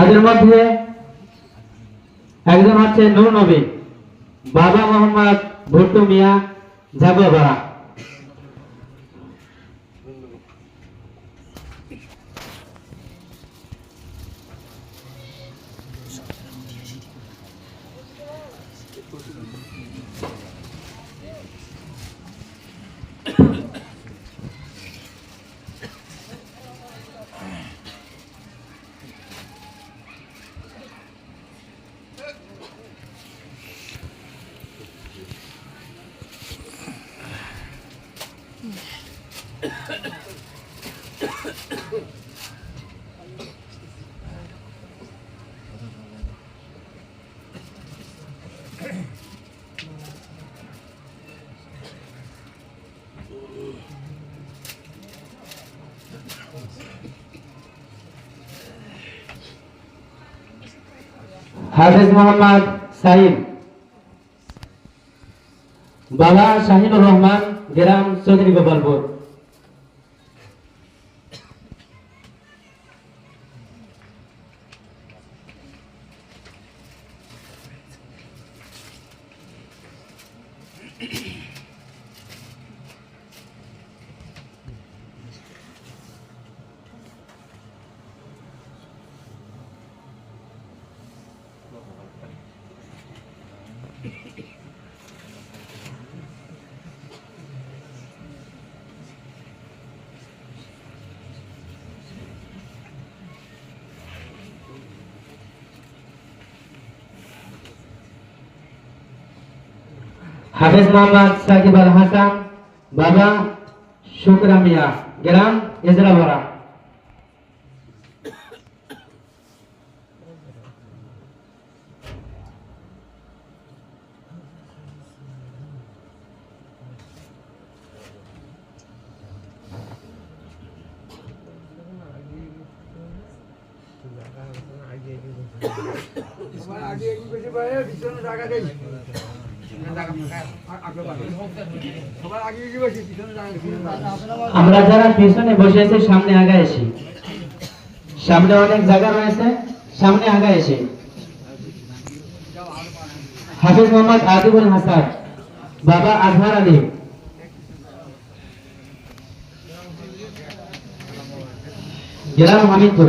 তাদের মধ্যে একজন হচ্ছে নূর নবী বাবা মোহাম্মদ ভুট্টু মিয়া জাগুয়াপাড়া হাফেজ মোহাম্মদ সাহিব বাবা শাহিনুর রহমান গ্রাম চৌধুরী গোপালপুর। হাফেজ মোহাম্মদ সাকিব আল হাসান, বাবা শুকরা গ্রাম এজরাপাড়া সবার আগে এগিয়ে বেশি পারে পিছনে জায়গা দেই। আমরা যারা পিছনে বসে আছি, সামনে আগা এসি। সামনে অনেক জায়গা রয়েছে, সামনে আগা এসে। হাফিজ মোহাম্মদ আদিবুল হাসান, বাবা আজহার আলী। গ্রাম হামিদপুর।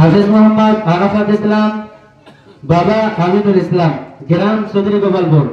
হাফিজ মোহাম্মদ আরাফাত ইসলাম বাবা আমিনুল ইসলাম গ্রাম চৌধুরী গোপালপুর।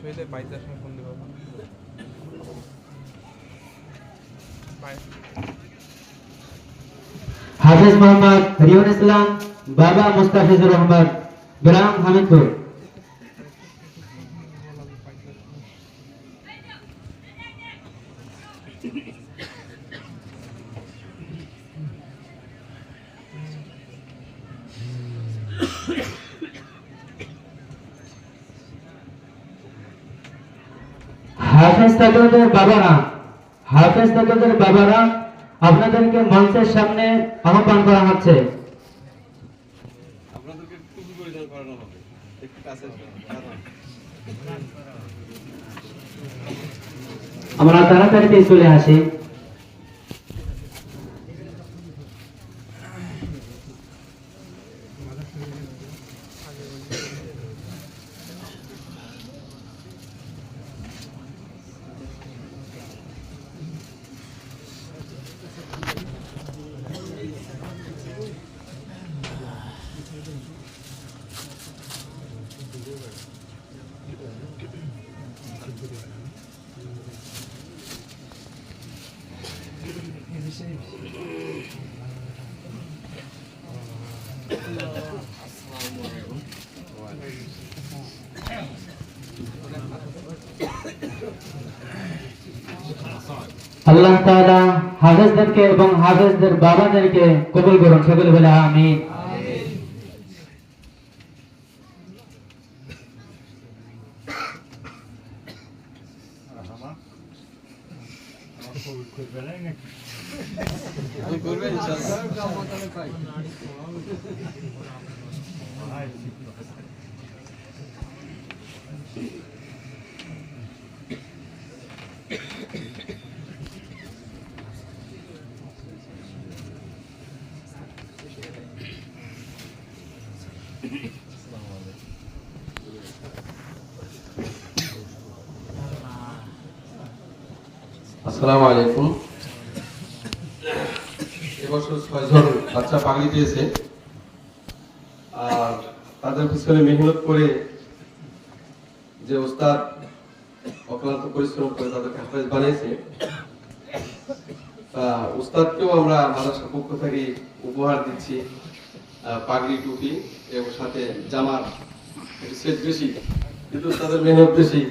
শেষ হইলে বাইদার সঙ্গে ফোন দেবো হাফিজ মোহাম্মদ রিয়ন ইসলাম, বাবা মুস্তাফিজুর রহমান, গ্রাম হামিদপুর। হাফেজ তাজুদের বাবারা হাফেজ তাজুদের বাবারা আপনাদেরকে মঞ্চের সামনে আহ্বান করা হচ্ছে। আমরা তাড়াতাড়িতে চলে আসি। আল্লাহ তাআলা হাফেজদেরকে এবং হাফেজদের বাবাদেরকে কবুল করুন সকলে বলে আমিন তুমি করবে আসসালামু আলাইকুম। এবছর ছয়জন বাচ্চা পাগড়ি পেয়েছে আর তাদের পিছনে মেহনত করে যে ওস্তাদ অক্লান্ত পরিশ্রম করে তাদেরকে হাফেজ বানিয়েছে, তা উস্তাদকেও আমরা মাদ্রাসার পক্ষ থেকে উপহার দিচ্ছি পাগড়ি, টুপি এবং সাথে জামার। সেট বেশি, কিন্তু তাদের মেহনত বেশি।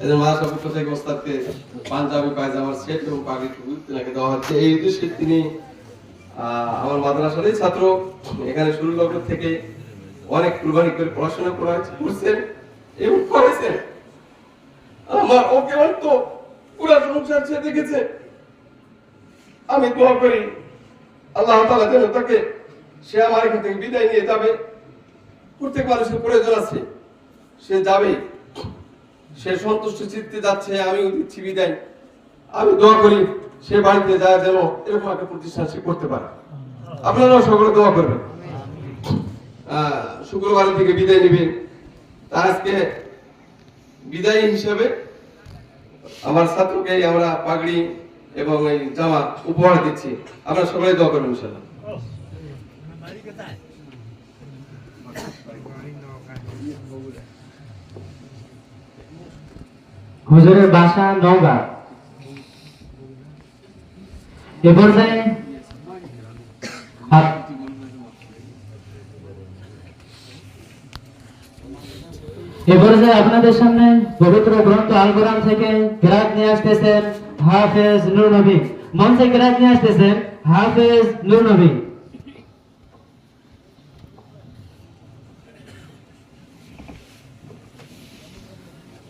এই পাঞ্জাবি, পায়জামার সেট এবং দেওয়া হচ্ছে? এই তিনি আমার ছাত্র। এখানে শুরু থেকে অনেক করে পড়াশোনা করা- করছেন এবং করেছেন। ওকে তো সংসার সে দেখেছে আমি করি আল্লাহ যেন তাকে, সে আমার এখান থেকে বিদায় নিয়ে যাবে। প্রত্যেক মানুষের প্রয়োজন আছে, সে যাবে সে সন্তুষ্ট চিত্তে যাচ্ছে আমিও দিচ্ছি বিদায়। আমি দোয়া করি, সে বাড়িতে যা যেন এরকম একটা প্রতিষ্ঠান সে করতে পারে। আপনারাও সকলে দোয়া করবেন। শুক্রবার থেকে বিদায় নেবেন। তা আজকে বিদায়ী হিসাবে আমার ছাত্রকে আমরা পাগড়ি এবং এই জামা উপহার দিচ্ছি। আপনারা সবাই দোয়া করবেন, ইনশাআল্লাহ। হুজুরের বাসা নওগাঁ। এ পর্যায়ে এ পর্যায়ে আপনাদের সামনে পবিত্র গ্রন্থ আল কোরআন থেকে কিরাত নিয়ে আসতেছেন হাফেজ নূর নবী মঞ্চে কিরাত নিয়ে আসতেছেন হাফেজ নূর নবী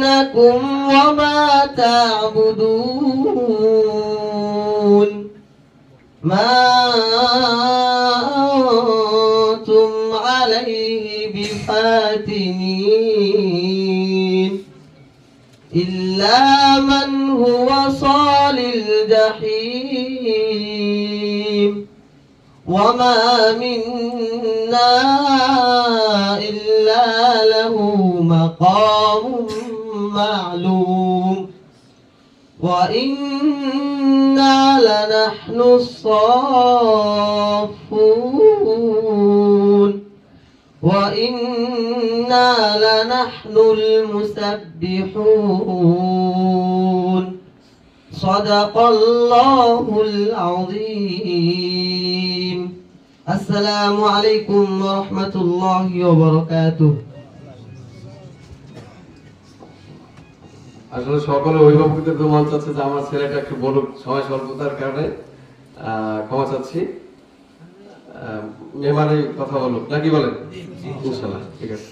فإنكم وما تعبدون ما أنتم عليه بفاتنين إلا من هو صال الجحيم وما منا إلا له مقام معلوم وإنا لنحن الصافون. وإنا لنحن المسبحون. صدق الله العظيم. السلام عليكم ورحمة الله وبركاته. আসলে সকলে অভিভাবকদের তো মন চাচ্ছে যে আমার ছেলেটা একটু বলুক সময় স্বল্পতার কারণে ক্ষমা চাচ্ছি। এবারে মেহমানে কথা বলুক। নাকি বলেন? ইনশাল্লাহ ঠিক আছে।